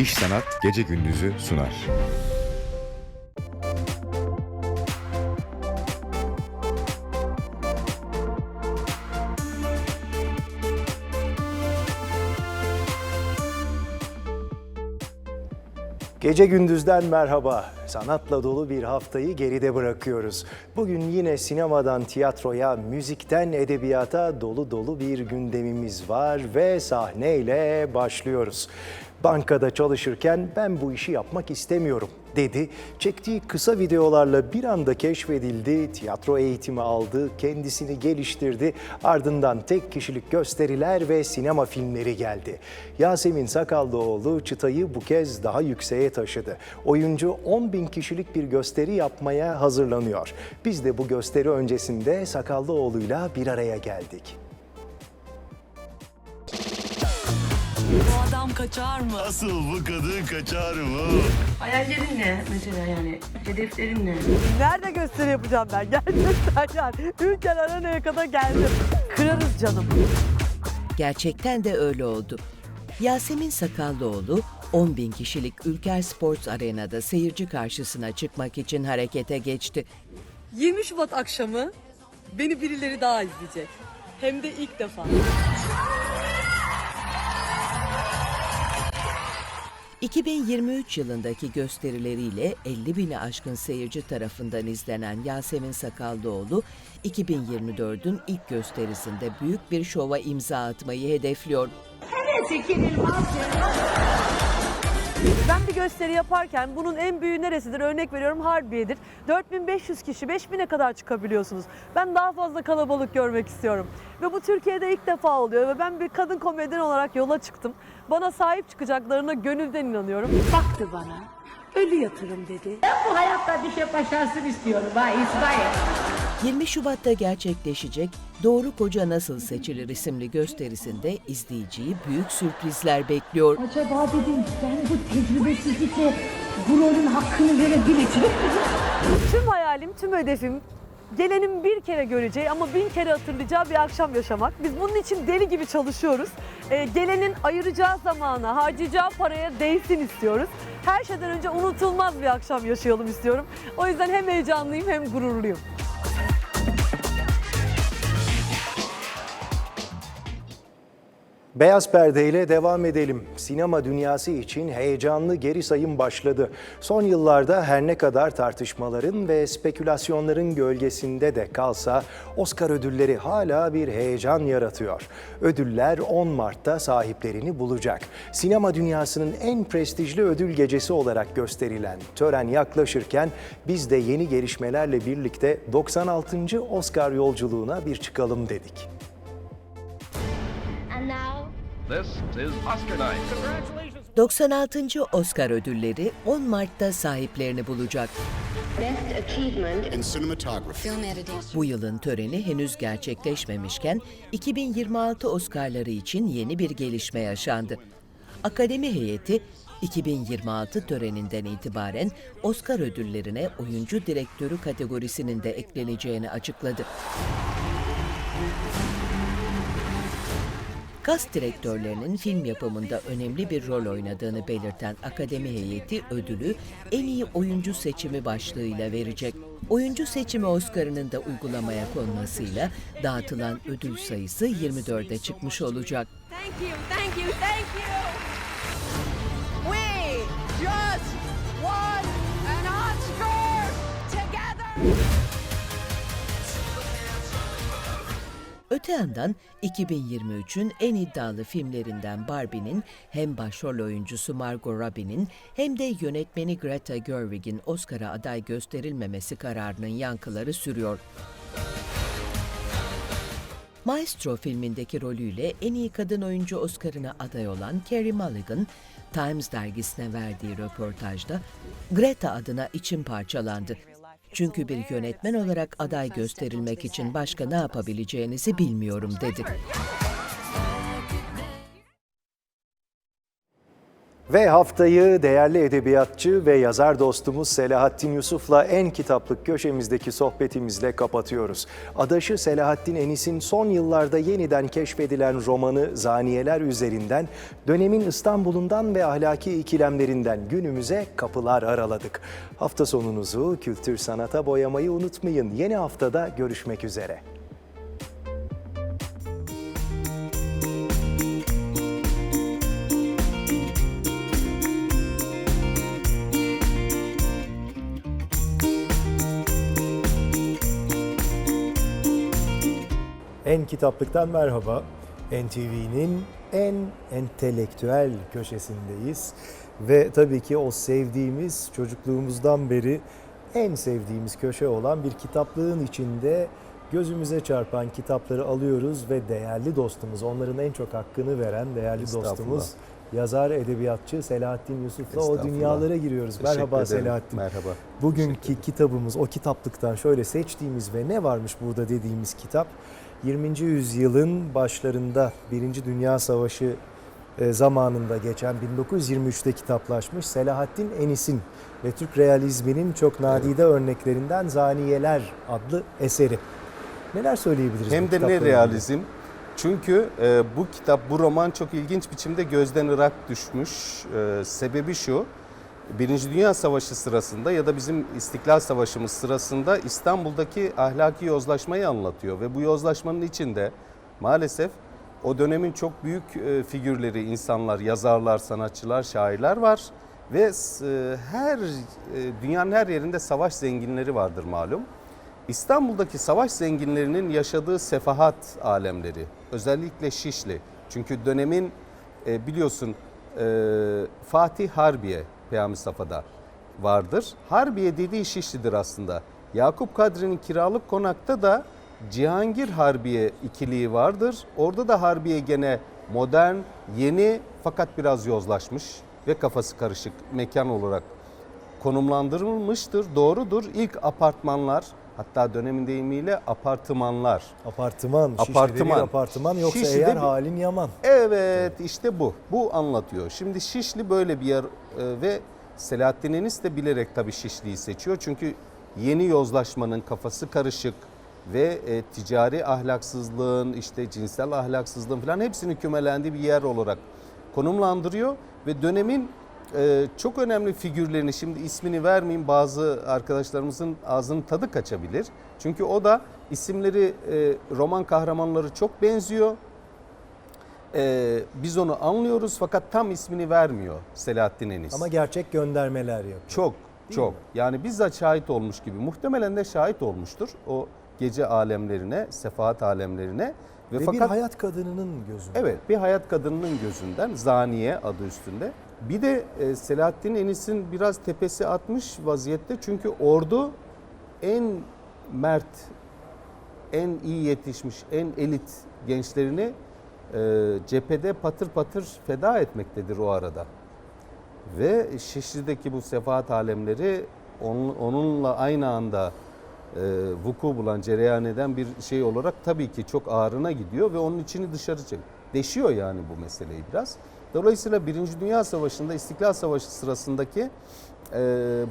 İş Sanat Gece Gündüz'ü sunar. Gece gündüzden merhaba. Sanatla dolu bir haftayı geride bırakıyoruz. Bugün yine sinemadan tiyatroya, müzikten edebiyata dolu dolu bir gündemimiz var ve sahneyle başlıyoruz. Bankada çalışırken ben bu işi yapmak istemiyorum dedi. Çektiği kısa videolarla bir anda keşfedildi, tiyatro eğitimi aldı, kendisini geliştirdi. Ardından tek kişilik gösteriler ve sinema filmleri geldi. Yasemin Sakallıoğlu çıtayı bu kez daha yükseğe taşıdı. Oyuncu 10 bin kişilik bir gösteri yapmaya hazırlanıyor. Biz de bu gösteri öncesinde Sakallıoğlu'yla bir araya geldik. Bu adam kaçar mı? Asıl bu kadın kaçar mı? Hayallerin ne mesela yani? Hedeflerin ne? Nerede gösteri yapacağım ben gerçekten yani. Ülker Arena'ya kadar geldim. Kırarız canım. Gerçekten de öyle oldu. Yasemin Sakallıoğlu 10 bin kişilik Ülker Sports Arena'da seyirci karşısına çıkmak için harekete geçti. 20 Şubat akşamı beni birileri daha izleyecek. Hem de ilk defa. 2023 yılındaki gösterileriyle 50 bini aşkın seyirci tarafından izlenen Yasemin Sakallıoğlu, 2024'ün ilk gösterisinde büyük bir şova imza atmayı hedefliyor. Ben bir gösteri yaparken bunun en büyüğü neresidir? Örnek veriyorum Harbiye'dir. 4500 kişi 5000'e kadar çıkabiliyorsunuz. Ben daha fazla kalabalık görmek istiyorum. Ve bu Türkiye'de ilk defa oluyor ve ben bir kadın komedyen olarak yola çıktım. Bana sahip çıkacaklarına gönülden inanıyorum. Baktı bana. Ölü yatırım dedi. Ben bu hayatta bir şey başarsın istiyorum ha İsmail. 20 Şubat'ta gerçekleşecek Doğru Koca Nasıl Seçilir isimli gösterisinde izleyiciyi büyük sürprizler bekliyor. Acaba dedim ben bu tecrübesizlikle bu rolün hakkını verebileceğim miyim? Tüm hayalim, tüm hedefim gelenin bir kere göreceği ama bin kere hatırlayacağı bir akşam yaşamak. Biz bunun için deli gibi çalışıyoruz. Ee, gelenin ayıracağı zamana, harcayacağı paraya değsin istiyoruz. Her şeyden önce unutulmaz bir akşam yaşayalım istiyorum. O yüzden hem heyecanlıyım hem gururluyum. Beyaz perde ile devam edelim. Sinema dünyası için heyecanlı geri sayım başladı. Son yıllarda her ne kadar tartışmaların ve spekülasyonların gölgesinde de kalsa Oscar ödülleri hala bir heyecan yaratıyor. Ödüller 10 Mart'ta sahiplerini bulacak. Sinema dünyasının en prestijli ödül gecesi olarak gösterilen tören yaklaşırken biz de yeni gelişmelerle birlikte 96. Oscar yolculuğuna bir çıkalım dedik. This is Oscar night. 96. Oscar ödülleri 10 Mart'ta sahiplerini bulacak. Best Achievement in cinematography. Bu yılın töreni henüz gerçekleşmemişken 2026 Oscar'ları için yeni bir gelişme yaşandı. Akademi heyeti 2026 töreninden itibaren Oscar ödüllerine oyuncu direktörü kategorisinin de ekleneceğini açıkladı. Kast direktörlerinin film yapımında önemli bir rol oynadığını belirten Akademi heyeti ödülü en iyi oyuncu seçimi başlığıyla verecek. Oyuncu seçimi Oscar'ının da uygulamaya konmasıyla dağıtılan ödül sayısı 24'e çıkmış olacak. Thank you, thank you, thank you. We just won an Oscar together. Öte yandan 2023'ün en iddialı filmlerinden Barbie'nin hem başrol oyuncusu Margot Robbie'nin hem de yönetmeni Greta Gerwig'in Oscar'a aday gösterilmemesi kararının yankıları sürüyor. Maestro filmindeki rolüyle en iyi kadın oyuncu Oscar'ına aday olan Carey Mulligan, Times dergisine verdiği röportajda Greta adına içim parçalandı. Çünkü bir yönetmen olarak aday gösterilmek için başka ne yapabileceğinizi bilmiyorum dedi. Ve haftayı değerli edebiyatçı ve yazar dostumuz Selahattin Yusuf'la en kitaplık köşemizdeki sohbetimizle kapatıyoruz. Adaşı Selahattin Enis'in son yıllarda yeniden keşfedilen romanı Zaniyeler üzerinden dönemin İstanbul'undan ve ahlaki ikilemlerinden günümüze kapılar araladık. Hafta sonunuzu kültür sanata boyamayı unutmayın. Yeni haftada görüşmek üzere. En Kitaplık'tan merhaba. NTV'nin en entelektüel köşesindeyiz. Ve tabii ki o sevdiğimiz, çocukluğumuzdan beri en sevdiğimiz köşe olan bir kitaplığın içinde gözümüze çarpan kitapları alıyoruz ve değerli dostumuz, onların en çok hakkını veren değerli dostumuz yazar, edebiyatçı Selahattin Yusuf'la o dünyalara giriyoruz. Teşekkür Merhaba ederim. Selahattin. Merhaba. Bugünkü kitabımız o kitaplıktan şöyle seçtiğimiz ve ne varmış burada dediğimiz kitap 20. yüzyılın başlarında Birinci Dünya Savaşı e, zamanında geçen 1923'te kitaplaşmış Selahattin Enis'in ve Türk realizminin çok nadide örneklerinden Zaniyeler adlı eseri. Neler söyleyebiliriz Hem de ne realizm. Çünkü e, bu kitap, bu roman çok ilginç biçimde gözden ırak düşmüş. E, sebebi şu, Birinci Dünya Savaşı sırasında ya da bizim İstiklal Savaşımız sırasında İstanbul'daki ahlaki yozlaşmayı anlatıyor. Ve bu yozlaşmanın içinde maalesef o dönemin çok büyük e, figürleri, insanlar, yazarlar, sanatçılar, şairler var. Ve e, her e, dünyanın her yerinde savaş zenginleri vardır malum. İstanbul'daki savaş zenginlerinin yaşadığı sefahat alemleri, özellikle Şişli. Çünkü dönemin biliyorsun Fatih Harbiye Peyami Safa'da vardır. Harbiye dediği Şişli'dir aslında. Yakup Kadri'nin kiralık konakta da Cihangir Harbiye ikiliği vardır. Orada da Harbiye gene modern, yeni fakat biraz yozlaşmış ve kafası karışık mekan olarak konumlandırılmıştır. Doğrudur. İlk apartmanlar hatta dönemin deyimiyle apartmanlar. Apartman, Şişli'de Apartman. bir apartman yoksa Şişli'de eğer bir- halin yaman. Evet işte bu. Bu anlatıyor. Şimdi Şişli böyle bir yer e, ve Selahattin Enis de bilerek tabii Şişli'yi seçiyor. Çünkü yeni yozlaşmanın kafası karışık ve e, ticari ahlaksızlığın işte cinsel ahlaksızlığın falan hepsinin kümelendiği bir yer olarak konumlandırıyor ve dönemin e, çok önemli figürlerini şimdi ismini vermeyeyim bazı arkadaşlarımızın ağzının tadı kaçabilir. Çünkü o da isimleri e, roman kahramanları çok benziyor. Ee, biz onu anlıyoruz fakat tam ismini vermiyor Selahattin Enis. Ama gerçek göndermeler yapıyor. çok çok yani bizzat şahit olmuş gibi muhtemelen de şahit olmuştur o gece alemlerine, sefahat alemlerine ve, Ve fakat bir hayat kadınının gözünde. evet bir hayat kadınının gözünden Zaniye adı üstünde. Bir de e, Selahattin Enis'in biraz tepesi atmış vaziyette çünkü ordu en mert, en iyi yetişmiş, en elit gençlerini e, cephede patır patır feda etmektedir o arada. Ve Şişli'deki bu sefahat alemleri onun- onunla aynı anda vuku bulan, cereyan eden bir şey olarak tabii ki çok ağrına gidiyor ve onun içini dışarı çek. Deşiyor yani bu meseleyi biraz. Dolayısıyla Birinci Dünya Savaşı'nda, İstiklal Savaşı sırasındaki e,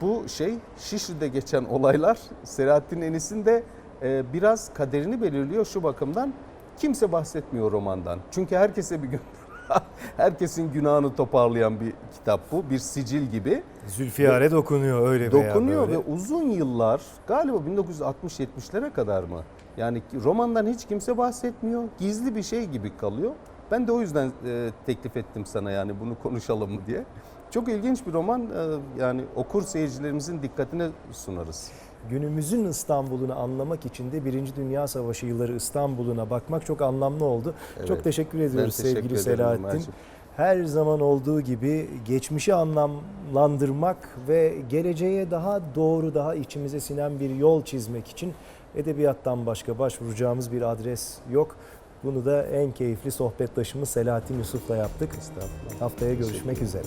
bu şey Şişli'de geçen olaylar Selahattin Enis'in de e, biraz kaderini belirliyor şu bakımdan. Kimse bahsetmiyor romandan. Çünkü herkese bir gün herkesin günahını toparlayan bir kitap bu. Bir sicil gibi. Zülfiyare dokunuyor öyle veya Dokunuyor böyle. ve uzun yıllar galiba 1960-70'lere kadar mı? Yani romandan hiç kimse bahsetmiyor. Gizli bir şey gibi kalıyor. Ben de o yüzden e, teklif ettim sana yani bunu konuşalım mı diye. Çok ilginç bir roman. e, yani okur seyircilerimizin dikkatine sunarız. Günümüzün İstanbul'unu anlamak için de Birinci Dünya Savaşı yılları İstanbul'una bakmak çok anlamlı oldu. Evet. Çok teşekkür ediyoruz teşekkür sevgili ederim Selahattin. Her zaman olduğu gibi geçmişi anlamlandırmak ve geleceğe daha doğru, daha içimize sinen bir yol çizmek için edebiyattan başka başvuracağımız bir adres yok. Bunu da en keyifli sohbettaşımız Selahattin Yusuf'la yaptık. Haftaya görüşmek üzere.